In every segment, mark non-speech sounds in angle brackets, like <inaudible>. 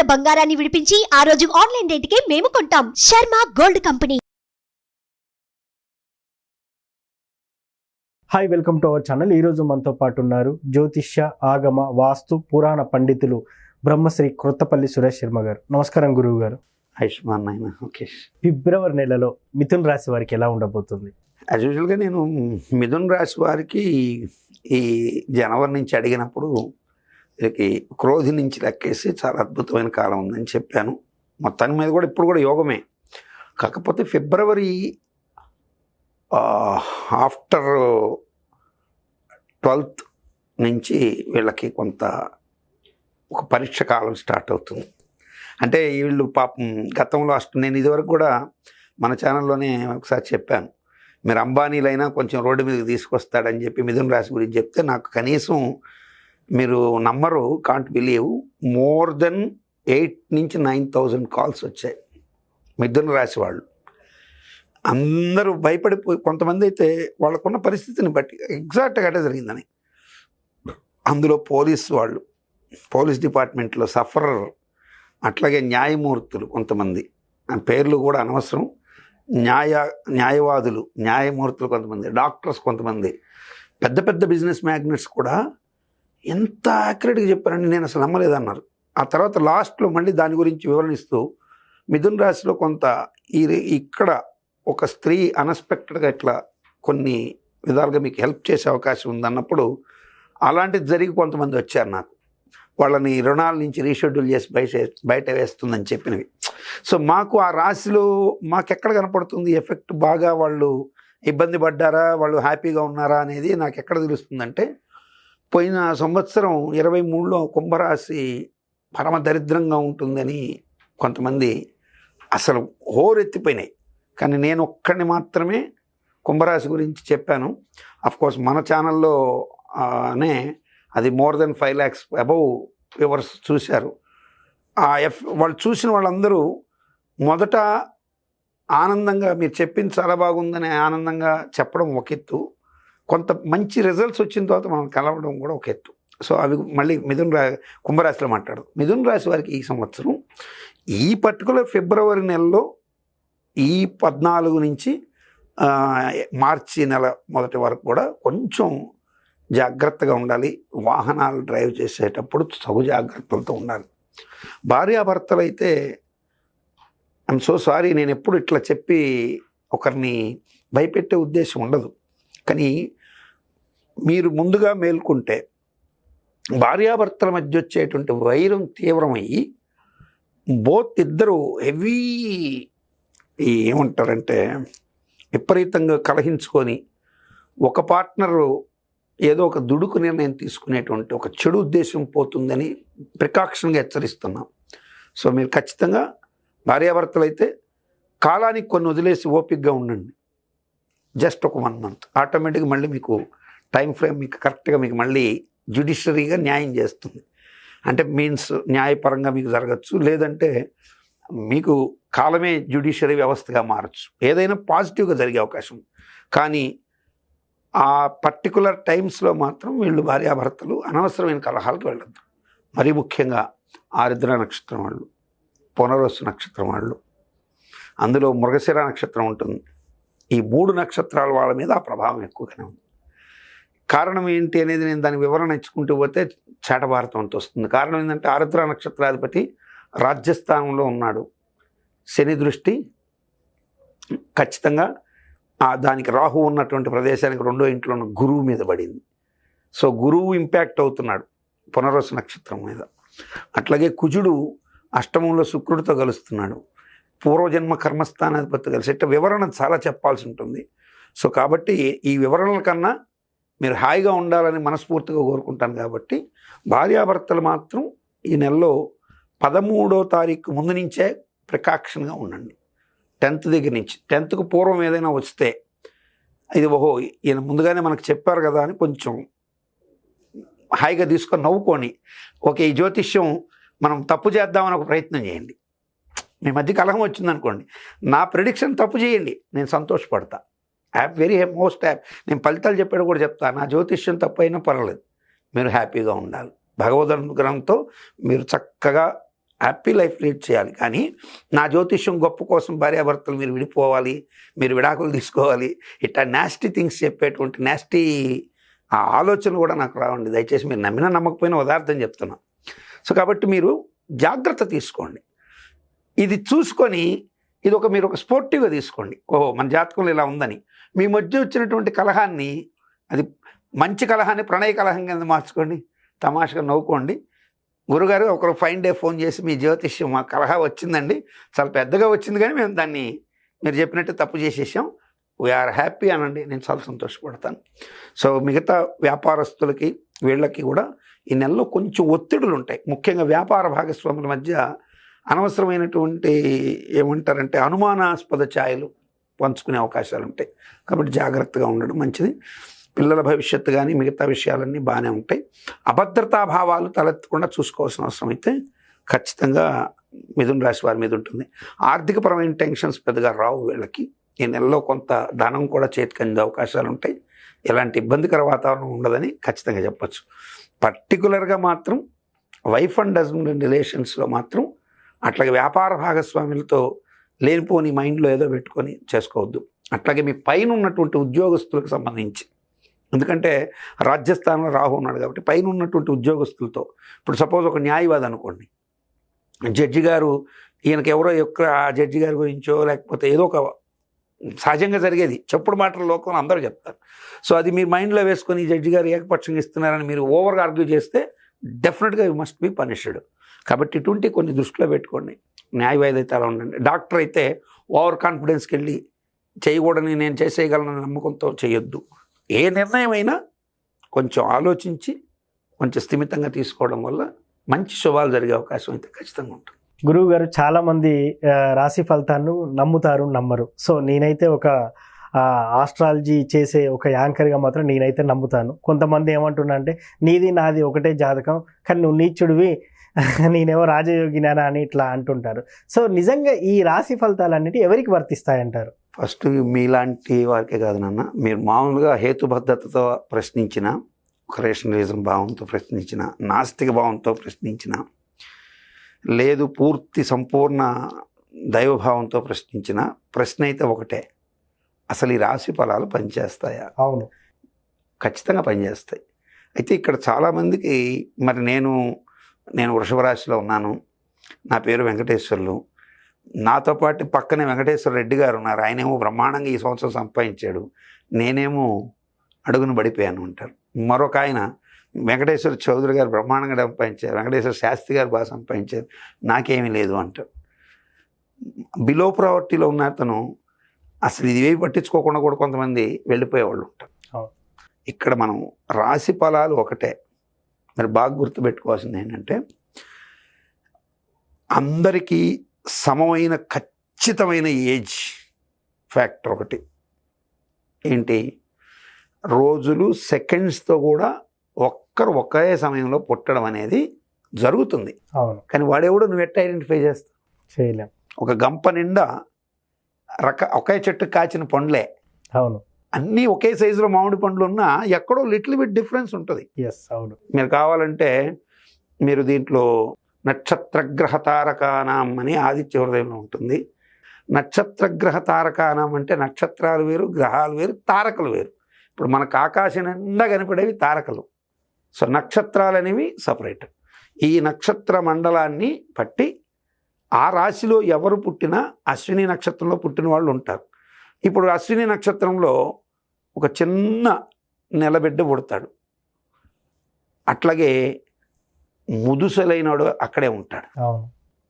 ఉన్న బంగారాన్ని విడిపించి ఆ రోజు ఆన్లైన్ రేటుకే మేము కొంటాం. Sharma gold company. Hi welcome to our channel ఈరోజు మనతో పాటు ఉన్నారు జ్యోతిష్య ఆగమ వాస్తు పురాణ పండితులు బ్రహ్మశ్రీ క్రొత్తపల్లి సురేష్ శర్మ గారు. నమస్కారం గురువు గారు. ఆయుష్మాన్ నాయన ఓకే ఫిబ్రవరి నెలలో మిథున్ రాశి వారికి ఎలా ఉండబోతుంది? యాజ్ యూజువల్గా నేను మిథున్ రాశి వారికి ఈ జనవరి నుంచి అడిగినప్పుడు వీరికి క్రోధి నుంచి లెక్కేసి చాలా అద్భుతమైన కాలం ఉందని చెప్పాను. మొత్తాని మీద కూడా ఇప్పుడు కూడా యోగమే. కాకపోతే ఫిబ్రవరి ఆఫ్టర్ ట్వెల్త్ నుంచి వీళ్ళకి కొంత ఒక పరీక్ష కాలం స్టార్ట్ అవుతుంది. అంటే వీళ్ళు పాపం గతంలో అష్ట నేను ఇదివరకు కూడా మన ఛానల్లోనే ఒకసారి చెప్పాను. మీరు అంబానీలైనా కొంచెం రోడ్డు మీదకి తీసుకొస్తాడని చెప్పి మిథున్ రాశి గురించి చెప్తే నాకు కనీసం మీరు నమ్మరు can't believe more than eight నుంచి నైన్ థౌజండ్ కాల్స్ వచ్చాయి. మిథున రాశి వాళ్ళు. అందరూ భయపడిపోయి కొంతమంది అయితే వాళ్ళకున్న పరిస్థితిని బట్టి ఎగ్జాక్ట్గా అటే జరిగిందని. అందులో పోలీస్ వాళ్ళు పోలీస్ డిపార్ట్మెంట్లో సఫరర్ అట్లాగే న్యాయమూర్తులు కొంతమంది. పేర్లు కూడా అనవసరం. న్యాయ న్యాయవాదులు న్యాయమూర్తులు కొంతమంది డాక్టర్స్ కొంతమంది. పెద్ద పెద్ద బిజినెస్ మ్యాగ్నెట్స్ కూడా ఎంత యాక్యురేట్గా చెప్పారండి నేను అసలు నమ్మలేదన్నారు. ఆ తర్వాత లాస్ట్లో మళ్ళీ దాని గురించి వివరణిస్తూ మిథున్ రాశిలో కొంత ఈ ఇక్కడ ఒక స్త్రీ అన్ఎక్స్పెక్టెడ్గా ఇట్లా కొన్ని విధాలుగా మీకు హెల్ప్ చేసే అవకాశం ఉందన్నప్పుడు అలాంటిది జరిగి కొంతమంది వచ్చారు నాకు. వాళ్ళని రుణాల నుంచి రీషెడ్యూల్ చేసి బయట బయట వేస్తుందని చెప్పినవి. సో మాకు ఆ రాశిలో మాకెక్కడ కనపడుతుంది? ఎఫెక్ట్ బాగా వాళ్ళు ఇబ్బంది పడ్డారా? వాళ్ళు హ్యాపీగా ఉన్నారా అనేది నాకు ఎక్కడ తెలుస్తుందంటే పోయిన సంవత్సరం ఇరవై మూడులో కుంభరాశి పరమ దరిద్రంగా ఉంటుందని కొంతమంది అసలు హోరెత్తిపోయినాయి. కానీ నేను ఒక్కడిని మాత్రమే కుంభరాశి గురించి చెప్పాను. కోర్స్ మన ఛానల్లో అనే అది more than five lakhs above viewers చూశారు. ఆ ఎఫ్ వాళ్ళు చూసిన వాళ్ళందరూ మొదట ఆనందంగా మీరు చెప్పింది చాలా బాగుందని ఆనందంగా చెప్పడం ఒక ఎత్తు. కొంత మంచి రిజల్ట్స్ వచ్చిన తర్వాత మనం కలవడం కూడా ఒక ఎత్తు. సో అవి మళ్ళీ మిథున్ రా కుంభరాశిలో మాట్లాడదు. మిథున్ రాశి వారికి ఈ సంవత్సరం ఈ పర్టికులర్ ఫిబ్రవరి నెలలో ఈ పద్నాలుగు నుంచి మార్చి నెల మొదటి వరకు కూడా కొంచెం జాగ్రత్తగా ఉండాలి. వాహనాలు డ్రైవ్ చేసేటప్పుడు తగు జాగ్రత్తలతో ఉండాలి. భార్యాభర్తలు అయితే ఐఎమ్ సో సారీ నేను ఎప్పుడు ఇట్లా చెప్పి ఒకరిని భయపెట్టే ఉద్దేశం ఉండదు. కానీ మీరు ముందుగా మేల్కొంటే భార్యాభర్తల మధ్య వచ్చేటువంటి వైరం తీవ్రమయ్యి బోత్ ఇద్దరు హెవీ ఏమంటారంటే విపరీతంగా కలహించుకొని ఒక పార్ట్నరు ఏదో ఒక దుడుకు నిర్ణయం తీసుకునేటువంటి ఒక చెడు ఉద్దేశం పోతుందని ప్రికాక్షన్గా హెచ్చరిస్తున్నాం. సో మీరు ఖచ్చితంగా భార్యాభర్తలు అయితే కాలానికి కొన్ని వదిలేసి ఓపికగా ఉండండి. జస్ట్ ఒక వన్ మంత్. ఆటోమేటిక్గా మళ్ళీ మీకు టైం ఫ్రేమ్ మీకు కరెక్ట్గా మీకు మళ్ళీ జ్యుడిషరీగా న్యాయం చేస్తుంది. అంటే మీన్స్ న్యాయపరంగా మీకు జరగచ్చు లేదంటే మీకు కాలమే జ్యుడిషియరీ వ్యవస్థగా మారచ్చు. ఏదైనా పాజిటివ్గా జరిగే అవకాశం. కానీ ఆ పర్టికులర్ టైమ్స్లో మాత్రం వీళ్ళు భార్యాభర్తలు అనవసరమైన కలహాలకు వెళ్ళొద్దు. మరీ ముఖ్యంగా ఆరుద్ర నక్షత్రం వాళ్ళు పునరస్సు నక్షత్రం వాళ్ళు. అందులో మృగశిర నక్షత్రం ఉంటుంది. ఈ మూడు నక్షత్రాల వాళ్ళ మీద ఆ ప్రభావం ఎక్కువగానే ఉంది. కారణం ఏంటి అనేది నేను దాని వివరణ ఇచ్చుకుంటూ పోతే చేటభారతం అంత వస్తుంది. కారణం ఏంటంటే ఆరుద్ర నక్షత్రాధిపతి రాజ్యస్థానంలో ఉన్నాడు. శని దృష్టి ఖచ్చితంగా దానికి రాహు ఉన్నటువంటి ప్రదేశానికి రెండో ఇంట్లో ఉన్న గురువు మీద పడింది. సో గురువు ఇంపాక్ట్ అవుతున్నాడు పునర్వసు నక్షత్రం మీద. అట్లాగే కుజుడు అష్టమంలో శుక్రుడితో కలుస్తున్నాడు. పూర్వజన్మ కర్మస్థానాధిపతి కలిసి ఇట్లా వివరణ చాలా చెప్పాల్సి ఉంటుంది. సో కాబట్టి ఈ వివరణల కన్నా మీరు హాయిగా ఉండాలని మనస్ఫూర్తిగా కోరుకుంటాను కాబట్టి భార్యాభర్తలు మాత్రం ఈ నెలలో పదమూడో తారీఖు ముందు నుంచే ప్రికాక్షన్గా ఉండండి. టెన్త్ దగ్గర నుంచి. టెన్త్కు పూర్వం ఏదైనా వస్తే ఇది ఓహో ఈయన ముందుగానే మనకు చెప్పారు కదా అని కొంచెం హాయిగా తీసుకొని నవ్వుకొని ఓకే ఈ జ్యోతిష్యం మనం తప్పు చేద్దామని ఒక ప్రయత్నం చేయండి. మీ మధ్య కలహం వచ్చిందనుకోండి. నా ప్రిడిక్షన్ తప్పు చేయండి. నేను సంతోషపడతా. హ్యాప్ వెరీ మోస్ట్ హ్యాప్ నేను ఫలితాలు చెప్పాడు కూడా చెప్తాను నా జ్యోతిష్యం తప్పైనా పర్వాలేదు. మీరు హ్యాపీగా ఉండాలి. భగవద్ అనుగ్రహంతో మీరు చక్కగా హ్యాపీ లైఫ్ లీడ్ చేయాలి. కానీ నా జ్యోతిష్యం గొప్ప కోసం భార్యాభర్తలు మీరు విడిపోవాలి మీరు విడాకులు తీసుకోవాలి ఇట్లా నాస్టీ థింగ్స్ చెప్పేటువంటి నాస్టీ ఆ ఆలోచన కూడా నాకు రావండి. దయచేసి మీరు నమ్మినా నమ్మకపోయినా ఉదార్థం చెప్తున్నా. సో కాబట్టి మీరు జాగ్రత్త తీసుకోండి. ఇది చూసుకొని ఇది ఒక మీరు ఒక స్పోర్టివ్గా తీసుకోండి. ఓహో మన జాతకంలో ఇలా ఉందని. మీ మధ్య వచ్చినటువంటి కలహాన్ని అది మంచి కలహాన్ని ప్రణయ కలహం కింద మార్చుకోండి. తమాషగా నవ్వుకోండి. గురుగారు ఒకరు ఫైన్ డే ఫోన్ చేసి మీ జ్యోతిష్యం మా కలహ వచ్చిందండి. చాలా పెద్దగా వచ్చింది కానీ మేము దాన్ని మీరు చెప్పినట్టు తప్పు చేసేసాం. వీఆర్ హ్యాపీ అనండి. నేను చాలా సంతోషపడతాను. సో మిగతా వ్యాపారస్తులకి వీళ్ళకి కూడా ఈ నెలలో కొంచెం ఒత్తిడులు ఉంటాయి. ముఖ్యంగా వ్యాపార భాగస్వాముల మధ్య అనవసరమైనటువంటి ఏమంటారంటే అనుమానాస్పద ఛాయలు. పంచుకునే అవకాశాలు ఉంటాయి కాబట్టి జాగ్రత్తగా ఉండడం మంచిది. పిల్లల భవిష్యత్తు కానీ మిగతా విషయాలన్నీ బాగానే ఉంటాయి. అభద్రతా భావాలు తలెత్తకుండా చూసుకోవాల్సిన అవసరం అయితే ఖచ్చితంగా మిథున రాశి వారి మీద ఉంటుంది. ఆర్థికపరమైన టెన్షన్స్ పెద్దగా రావు వీళ్ళకి. ఈ నెలలో కొంత ధనం కూడా చేతికి అందే అవకాశాలు ఉంటాయి ఎలాంటి ఇబ్బందికర వాతావరణం ఉండదని ఖచ్చితంగా చెప్పచ్చు. పర్టికులర్గా మాత్రం వైఫ్ అండ్ హస్బెండ్ రిలేషన్స్లో మాత్రం అట్లాగే వ్యాపార భాగస్వాములతో లేనిపోని మైండ్లో ఏదో పెట్టుకొని చేసుకోవద్దు. అట్లాగే మీ పైన ఉన్నటువంటి ఉద్యోగస్తులకు సంబంధించి. ఎందుకంటే రాజ్యస్థానంలో రాహు ఉన్నాడు కాబట్టి పైన ఉన్నటువంటి ఉద్యోగస్తులతో. ఇప్పుడు సపోజ్ ఒక న్యాయవాది అనుకోండి. జడ్జి గారు ఈయనకి ఎవరో యొక్క ఆ జడ్జి గారి గురించో లేకపోతే ఏదో ఒక సహజంగా జరిగేది. చెప్పుడు మాటల లోకం అందరూ చెప్తారు. సో అది మీరు మైండ్లో వేసుకొని జడ్జి గారు ఏకపక్షంగా ఇస్తున్నారని మీరు ఓవర్గా ఆర్గ్యూ చేస్తే డెఫినెట్గా యూ మస్ట్ బి పనిష్డ్. కాబట్టి ఇటువంటి కొన్ని దృష్టిలో పెట్టుకోండి. న్యాయవాది అయితే అలా ఉండండి. డాక్టర్ అయితే ఓవర్ కాన్ఫిడెన్స్కి వెళ్ళి చేయకూడని నేను చేసేయగలనని నమ్మకంతో చేయొద్దు. ఏ నిర్ణయం అయినా కొంచెం ఆలోచించి కొంచెం స్థిమితంగా తీసుకోవడం వల్ల మంచి శుభాలు జరిగే అవకాశం అయితే ఖచ్చితంగా ఉంటుంది. గురువు గారు చాలామంది రాశి ఫలితాలను నమ్ముతారు నమ్మరు. సో నేనైతే ఒక ఆస్ట్రాలజీ చేసే ఒక యాంకర్గా మాత్రం నేనైతే నమ్ముతాను. కొంతమంది ఏమంటున్నా అంటే నీది నాది ఒకటే జాతకం కానీ నువ్వు నీచుడివి <laughs> నేనేమో రాజయోగినానా అని ఇట్లా అంటుంటారు. సో నిజంగా ఈ రాశి ఫలితాలన్నిటి ఎవరికి వర్తిస్తాయంటారు? ఫస్ట్ మీలాంటి వారికే కాదు నాన్న మీరు మామూలుగా హేతుబద్ధతతో ప్రశ్నించిన ఒక రేషనలిజం భావంతో ప్రశ్నించిన నాస్తిక భావంతో ప్రశ్నించిన లేదు పూర్తి సంపూర్ణ దైవభావంతో ప్రశ్నించిన ప్రశ్న అయితే ఒకటే. అసలు ఈ రాశి ఫలాలు పనిచేస్తాయా? అవును. ఖచ్చితంగా పనిచేస్తాయి. అయితే ఇక్కడ చాలామందికి మరి నేను నేను వృషభ రాశిలో ఉన్నాను. నా పేరు వెంకటేశ్వర్లు. నాతో పాటు పక్కనే వెంకటేశ్వర రెడ్డి గారు ఉన్నారు. ఆయనేమో బ్రహ్మాండంగా ఈ సంవత్సరం సంపాదించాడు. నేనేమో అడుగును పడిపోయాను అంటారు. మరొక ఆయన వెంకటేశ్వర చౌదరి గారు బ్రహ్మాండంగా సంపాదించారు. వెంకటేశ్వర శాస్త్రి గారు బాగా సంపాదించారు. నాకేమీ లేదు అంటారు. బిలో ప్రావర్టీలో ఉన్న అతను అసలు ఇది ఏవి పట్టించుకోకుండా కూడా కొంతమంది వెళ్ళిపోయేవాళ్ళు ఉంటారు. ఇక్కడ మనం రాశి ఫలాలు ఒకటే. మరి బాగా గుర్తుపెట్టుకోవాల్సింది ఏంటంటే అందరికీ సమమైన ఖచ్చితమైన ఏజ్ ఫ్యాక్టర్ ఒకటి. ఏంటి? రోజులు సెకండ్స్తో కూడా ఒక్కరు ఒకే సమయంలో పుట్టడం అనేది జరుగుతుంది. అవును. కానీ వాడెవడు నువ్వు ఎట్ట ఐడెంటిఫై చేస్తావు? చేయలేం. ఒక గంప నిండా రక ఒకే చెట్టు కాచిన పండ్లే. అవును. అన్నీ ఒకే సైజులో మామిడి పండ్లు ఉన్నా ఎక్కడో లిటిల్ బిట్ డిఫరెన్స్ ఉంటుంది. ఎస్ అవును. మీరు కావాలంటే మీరు దీంట్లో నక్షత్రగ్రహ తారకానాం అని ఆదిత్య హృదయంలో ఉంటుంది. నక్షత్రగ్రహ తారకానాం అంటే నక్షత్రాలు వేరు గ్రహాలు వేరు తారకలు వేరు. ఇప్పుడు మనకు ఆకాశం నిండా కనిపడేవి తారకలు. సో నక్షత్రాలు అనేవి సపరేట్. ఈ నక్షత్ర మండలాన్ని పట్టి ఆ రాశిలో ఎవరు పుట్టినా అశ్విని నక్షత్రంలో పుట్టిన వాళ్ళు ఉంటారు. ఇప్పుడు అశ్విని నక్షత్రంలో ఒక చిన్న నెలబిడ్డ పుడతాడు. అట్లాగే ముదుసలైనడు అక్కడే ఉంటాడు.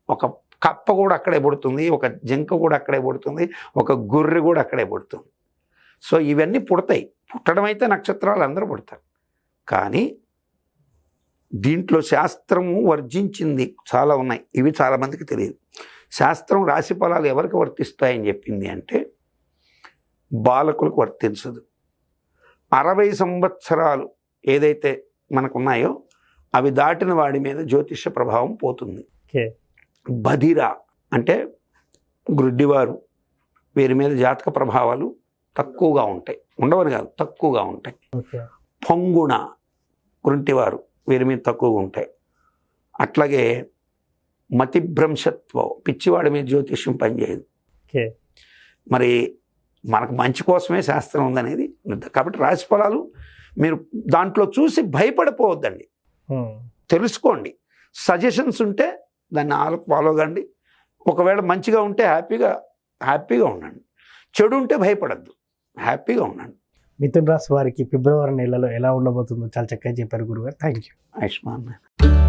ఒక కప్ప కూడా అక్కడే పుడుతుంది ఒక జింక కూడా అక్కడే పుడుతుంది ఒక గొర్రె కూడా అక్కడే పుడుతుంది. సో ఇవన్నీ పుడతాయి. పుట్టడం అయితే నక్షత్రాలు అందరూ పుడతారు. కానీ దీంట్లో శాస్త్రము వర్జించింది చాలా ఉన్నాయి. ఇవి చాలామందికి తెలియదు. శాస్త్రం రాశి ఫలాలు ఎవరికి వర్తిస్తాయని చెప్పింది అంటే బాలకులకు వర్తించదు. అరవై సంవత్సరాలు ఏదైతే మనకున్నాయో అవి దాటిన వాడి మీద జ్యోతిష ప్రభావం పోతుంది. బధిర అంటే గ్రుడ్డివారు వీరి మీద జాతక ప్రభావాలు తక్కువగా ఉంటాయి. ఉండవని కాదు తక్కువగా ఉంటాయి. పొంగుణ గుంటివారు వీరి మీద తక్కువగా ఉంటాయి. అట్లాగే మతిభ్రంశత్వం పిచ్చివాడి మీద జ్యోతిష్యం పనిచేయదు. మరి మనకు మంచి కోసమే శాస్త్రం ఉందనేది. కాబట్టి రాశి ఫలాలు మీరు దాంట్లో చూసి భయపడిపోవద్దండి. తెలుసుకోండి. సజెషన్స్ ఉంటే దాన్ని ఫాలో కండి. ఒకవేళ మంచిగా ఉంటే హ్యాపీగా హ్యాపీగా ఉండండి. చెడు ఉంటే భయపడద్దు. హ్యాపీగా ఉండండి. మిథున్ రాశి వారికి ఫిబ్రవరి నెలలో ఎలా ఉండబోతుందో చాలా చక్కగా చెప్పారు గురుగారు. Thank you Ayushman.